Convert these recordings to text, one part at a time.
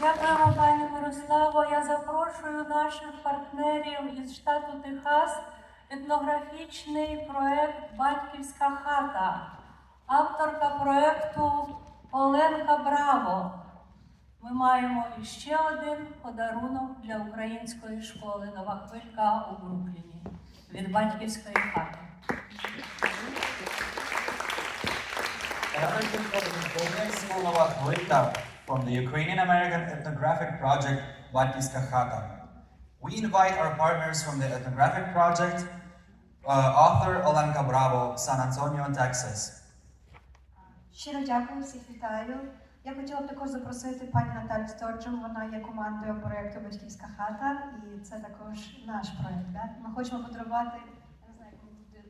Дякуємо, пані Мирославо. Я запрошую наших партнерів із штату Техас етнографічний проект Батьківська хата. Авторка проекту Оленка Браво. Ми маємо іще один подарунок для української школи Нова хвилька у Брукліні від батьківської хати. Another gift from the Ukrainian American Ethnographic Project Batkiska Khata. We invite our partners from the Ethnographic Project, uh, author Olenka Bravo, San Antonio, Texas. Щиро дякую, всіх вітаю. Я хотіла б також запросити пані Наталю Сторчу, вона є командою проєкту Батьківська хата, і це також наш проєкт. Да? Ми хочемо подарувати. Я не знаю, як буде.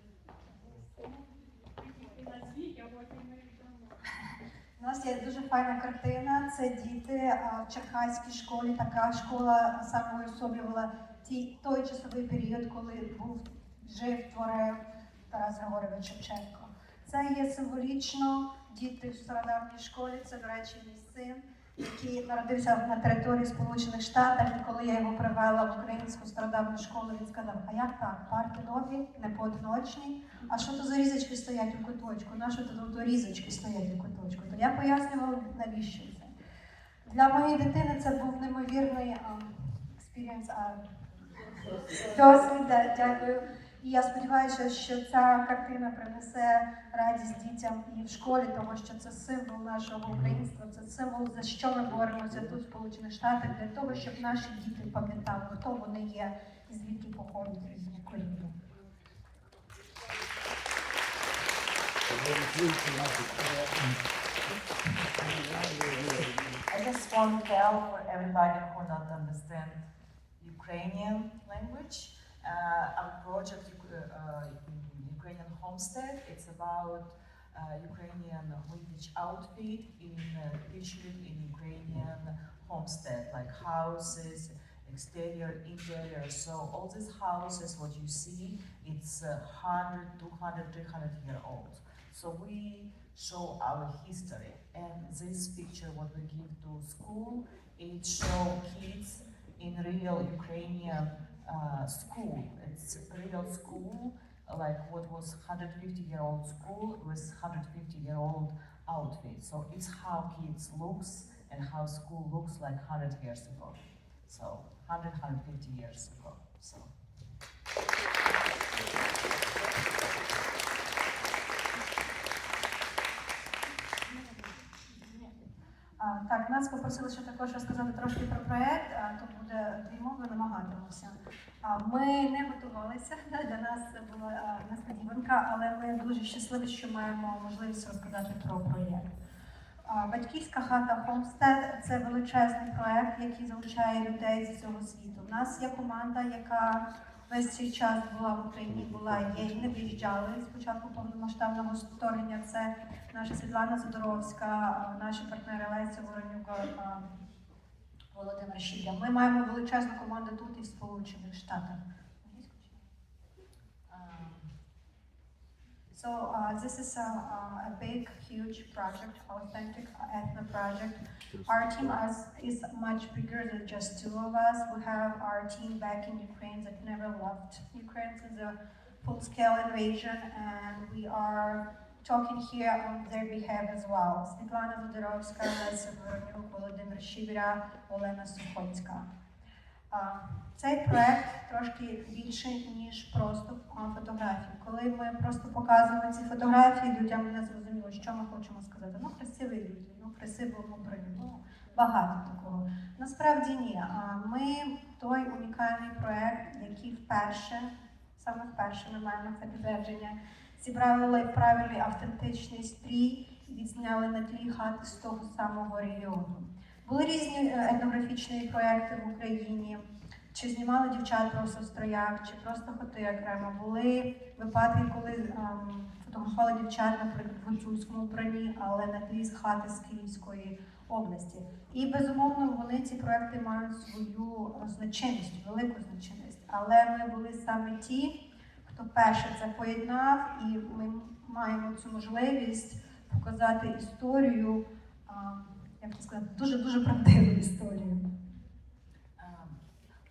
У нас є дуже файна картина. Це діти в Черкаській школі. Така школа саме особлювала ті, той часовий період, коли був жив творив Тарас Григорович Шевченко. Це є символічно діти в стародавній школі. Це, до речі, мій син, який народився на території Сполучених Штатів. І коли я його привела в українську стародавню школу, він сказав: А як так? Парти нові, не поодиночні. А що то за різочки стоять у куточку? На що то то різочки стоять у куточку? То я пояснювала, навіщо це. Для моєї дитини це був неймовірний експірієнс. Досвід, да, дякую. І я сподіваюся, що ця картина принесе радість дітям і в школі, тому що це символ нашого українства, це символ, за що ми боремося тут, в Сполучених Штатах, для того, щоб наші діти пам'ятали, хто вони є і звідки походять різні коріння. I just want to tell everybody who not understand Ukrainian language, our project uh, Ukrainian Homestead. It's about uh, Ukrainian vintage outfit in uh, featured in Ukrainian homestead, like houses, exterior, interior. So all these houses, what you see, it's uh, 100, 200, 300 year old. So we show our history. And this picture, what we give to school, it show kids in real Ukrainian uh, school. It's a real school, like what was 150 year old school with 150 year old outfit. So it's how kids looks and how school looks like 100 years ago. So 100, 150 years ago. So. Так, нас попросили ще також розказати трошки про проект, то буде дві мови, намагатимося. Ми не готувалися, для нас це була несподіванка, але ми дуже щасливі, що маємо можливість розказати про проєкт. Батьківська хата Homestead – це величезний проект, який залучає людей з цього світу. У нас є команда, яка весь цей час була в Україні, була є і не виїжджали з початку повномасштабного вторгнення. Це наша Світлана Задоровська, наші партнери Леся Воронюка, Володимир Шіля. Ми маємо величезну команду тут і в Сполучених Штатах. So uh, this is a, a big, huge project, authentic ethno project. Our team is, is much bigger than just two of us. We have our team back in Ukraine that never left Ukraine since the full-scale invasion, and we are talking here on their behalf as well. Світлана Задоровська, Леся Воронюк, Володимир Щібіра, Олена Сухоцька. Цей проект трошки більший, ніж просто фотографії. Коли ми просто показуємо ці фотографії, людям не зрозуміло, що ми хочемо сказати. Ну, красиві люди, ну красиво броню, ну багато такого. Насправді ні. Ми той унікальний проект, який вперше, саме вперше ми маємо це підтвердження, зібрали правильний автентичний стрій і відзняли на тлі хати з того самого регіону. Були різні е, етнографічні проекти в Україні. Чи знімали дівчат в строях, чи просто хоти окремо. Були випадки, коли ем, фотографували дівчат, наприклад, в гуцульському вбранні, але на тлі з хати з Київської області. І безумовно вони ці проекти мають свою значимість, велику значимість. Але ми були саме ті, хто перше це поєднав, і ми маємо цю можливість показати історію. ем, як це сказати, дуже дуже правдиву історію. Um,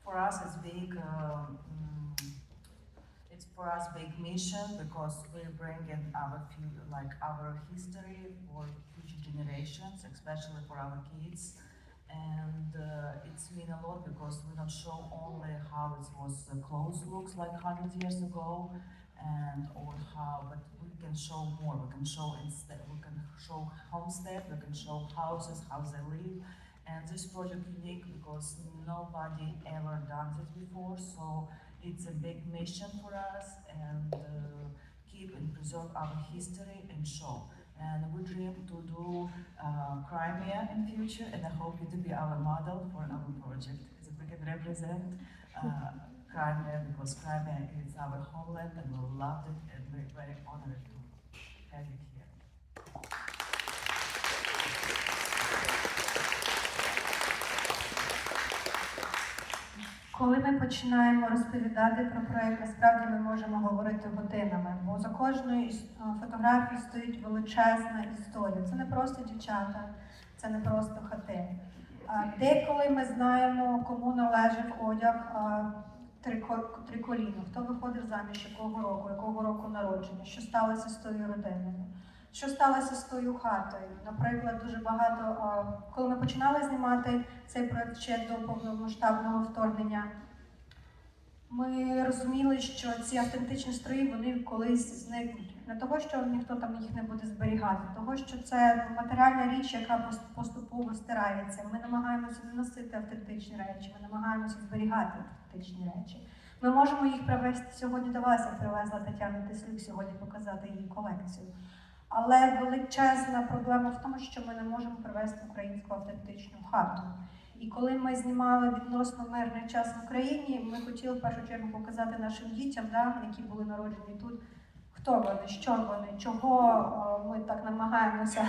for us, it's big. Uh, mm, it's for us big mission because we bring in our fu- like our history for future generations, especially for our kids. And uh, it's mean a lot because we don't show only how it was uh, clothes looks like hundred years ago, and or how, but we can show more. We can show instead. We can show homestead. We can show houses, how they live. And this project unique because nobody ever done this before, so it's a big mission for us and uh, keep and preserve our history and show. And we dream to do uh, Crimea in future, and I hope you to be our model for our project. So we can represent uh, Crimea because Crimea is our homeland, and we love it, and we're very honored to have it here. Коли ми починаємо розповідати про проект, насправді ми можемо говорити годинами, бо за кожною іс- фотографією стоїть величезна історія. Це не просто дівчата, це не просто хати. Деколи ми знаємо, кому належав одяг а, трико- хто виходив заміж якого року, якого року народження, що сталося з тою родиною. Що сталося з тою хатою? Наприклад, дуже багато, коли ми починали знімати цей проект ще до повномасштабного вторгнення, ми розуміли, що ці автентичні строї вони колись зникнуть. Не того, що ніхто там їх не буде зберігати, того, що це матеріальна річ, яка пос- поступово стирається. Ми намагаємося не носити автентичні речі, ми намагаємося зберігати автентичні речі. Ми можемо їх привезти сьогодні до вас, як привезла Тетяна Теслюк сьогодні показати її колекцію. Але величезна проблема в тому, що ми не можемо привезти українську автентичну хату. І коли ми знімали відносно мирний час в Україні, ми хотіли в першу чергу показати нашим дітям, да, які були народжені тут, хто вони, що вони, чого ми так намагаємося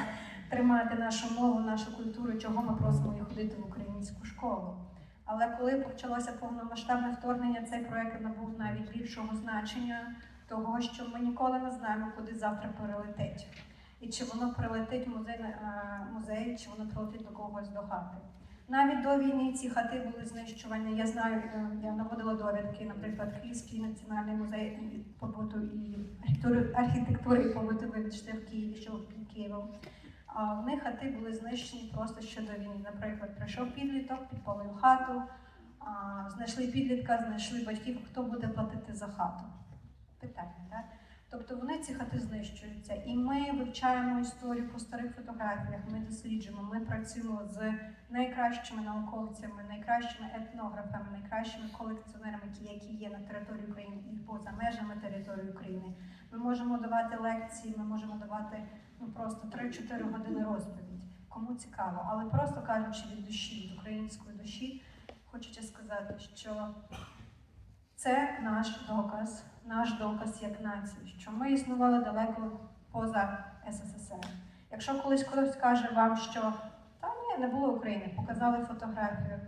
тримати нашу мову, нашу культуру, чого ми просимо їх ходити в українську школу. Але коли почалося повномасштабне вторгнення, цей проект набув навіть більшого значення, того, що ми ніколи не знаємо, куди завтра прилетить. І чи воно прилетить в музей, е, музей, чи воно прилетить до когось до хати. Навіть до війни ці хати були знищувані. Я знаю, е, я наводила довідки, наприклад, Київський національний музей побуту і архітектури, побуту, вибачте, в Києві, що під Києвом. А в них хати були знищені просто щодо війни. Наприклад, прийшов підліток, підпалив хату, а, знайшли підлітка, знайшли батьків, хто буде платити за хату. Питання, так? Тобто вони ці хати знищуються. І ми вивчаємо історію по старих фотографіях, ми досліджуємо, ми працюємо з найкращими науковцями, найкращими етнографами, найкращими колекціонерами, які, є на території України і поза межами території України. Ми можемо давати лекції, ми можемо давати ну, просто 3-4 години розповідь. Кому цікаво, але просто кажучи від душі, від української душі, хочеться сказати, що це наш доказ, наш доказ як нації, що ми існували далеко поза СССР. Якщо колись хтось каже вам, що та ні, не було України, показали фотографію,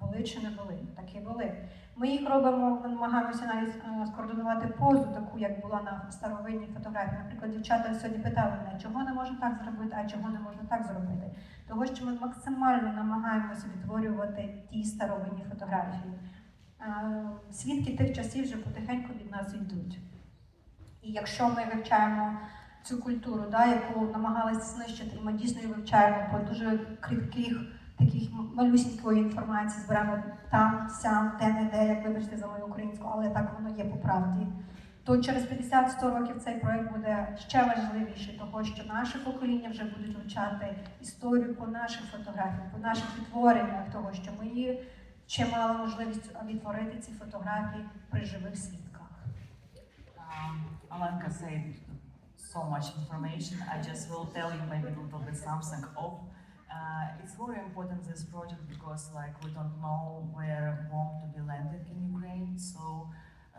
були чи не були, так і були. Ми їх робимо, ми намагаємося навіть е, скоординувати позу, таку, як була на старовинній фотографії. Наприклад, дівчата сьогодні питали мене, чого не можна так зробити, а чого не можна так зробити. Того, що ми максимально намагаємося відтворювати ті старовинні фотографії. Е, Свідки тих часів вже потихеньку від нас йдуть. І якщо ми вивчаємо цю культуру, да, яку намагалися знищити, і ми дійсно вивчаємо по дуже крихких, таких малюсінької інформації, зберемо там, сям, де не де, як вибачте за мою українську, але так воно є по правді. То через 50-100 років цей проект буде ще важливіший, того що наше покоління вже будуть вивчати історію по наших фотографіях, по наших відтвореннях, того що ми її ще мали можливість відтворити ці фотографії при живих свідках. Um, Alenka said so much information. I just will tell you maybe a little bit something of. Uh, it's very important this project because like we don't know where bomb to be landed in Ukraine. So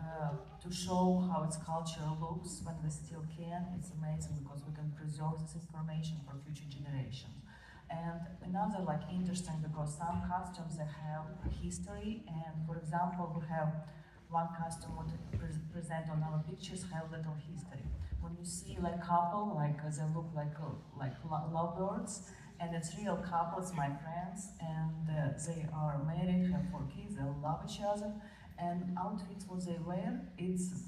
uh, to show how its culture looks when we still can, it's amazing because we can preserve this information for future generations. And another like interesting because some costumes they have history and for example we have one costume what present on our pictures have little history. When you see like couple, like they look like like lovebirds, and it's real couples, my friends, and uh, they are married, have four kids, they love each other, and outfits what they wear, it's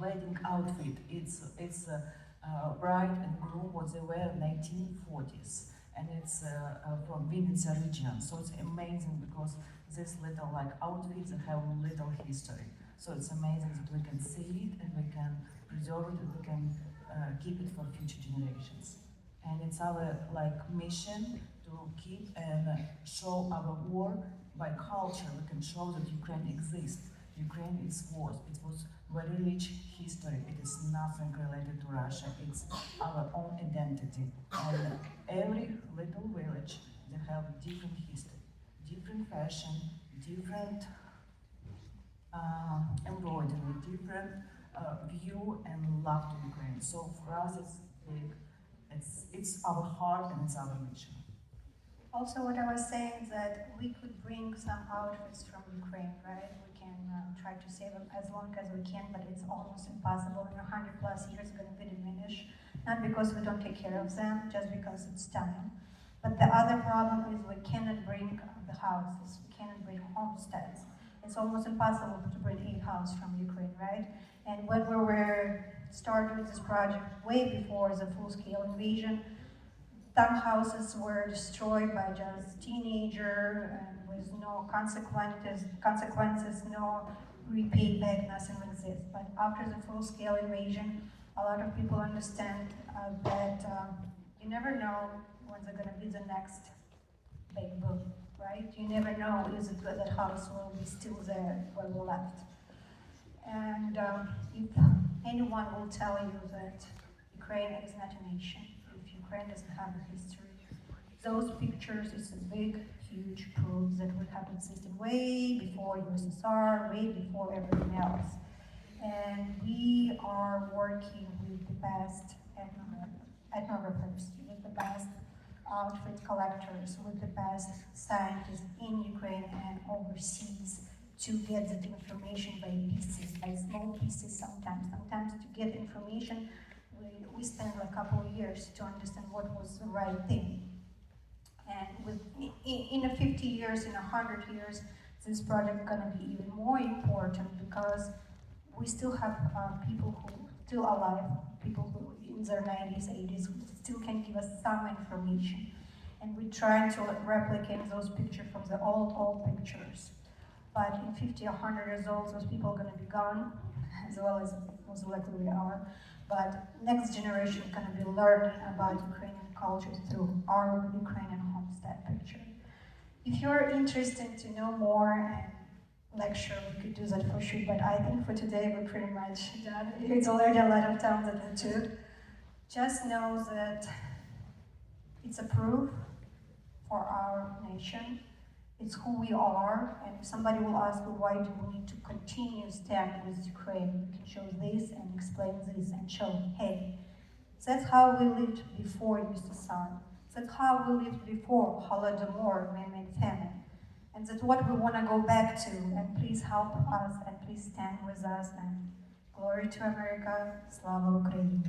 wedding outfit. It's it's uh, uh, bride and groom what they wear 1940s, and it's uh, uh, from Vinnytsia region. So it's amazing because this little like outfits have little history. So it's amazing that we can see it and we can preserve it and we can uh, keep it for future generations. And it's our like mission to keep and show our war by culture. We can show that Ukraine exists. Ukraine is was. It was very rich history. It is nothing related to Russia. It's our own identity. And every little village they have different history, different fashion, different uh, embroidery, different uh, view and love to Ukraine. So for us, it's big. It's it's our heart and it's our mission. Also, what I was saying that we could bring some outfits from Ukraine, right? Can uh, try to save them as long as we can, but it's almost impossible. In a hundred plus years, going to be diminished. Not because we don't take care of them, just because it's time. But the other problem is we cannot bring the houses. We cannot bring homesteads. It's almost impossible to bring a house from Ukraine, right? And when we were started with this project way before the full-scale invasion, townhouses were destroyed by just teenager and with no consequences, consequences, no repay back, nothing like this. But after the full-scale invasion, a lot of people understand uh, that um, you never know when they're gonna be the next big boom, right? You never know is it that house will be still there when we left. And um, if anyone will tell you that Ukraine is not a nation, Ukraine doesn't have a history, those pictures is a big, huge proof that we have existed way before USSR, way before everything else. And we are working with the best ethnographers, with the best outfit collectors, with the best scientists in Ukraine and overseas to get that information by pieces, by small pieces sometimes. Sometimes to get information, we, we spend a couple of years to understand what was the right thing. And with, in, in a 50 years, in a 100 years, this project is gonna be even more important because we still have uh, people who still alive, people who in their 90s, 80s, who still can give us some information. And we're trying to replicate those pictures from the old, old pictures. But in 50 or 100 years old, those people are going to be gone, as well as most likely we are. But next generation is going to be learning about Ukrainian culture through our Ukrainian homestead picture. If you're interested to know more and lecture, we could do that for sure. But I think for today we're pretty much done. It's already a lot of time that we took. Just know that it's a proof for our nation it's who we are. And if somebody will ask, well, why do we need to continue stand with Ukraine? We can show this and explain this and show, hey, that's how we lived before Mr. Sun. That's how we lived before Holodomor, man-made famine. And that's what we want to go back to. And please help us and please stand with us. And glory to America. Slava Ukraine.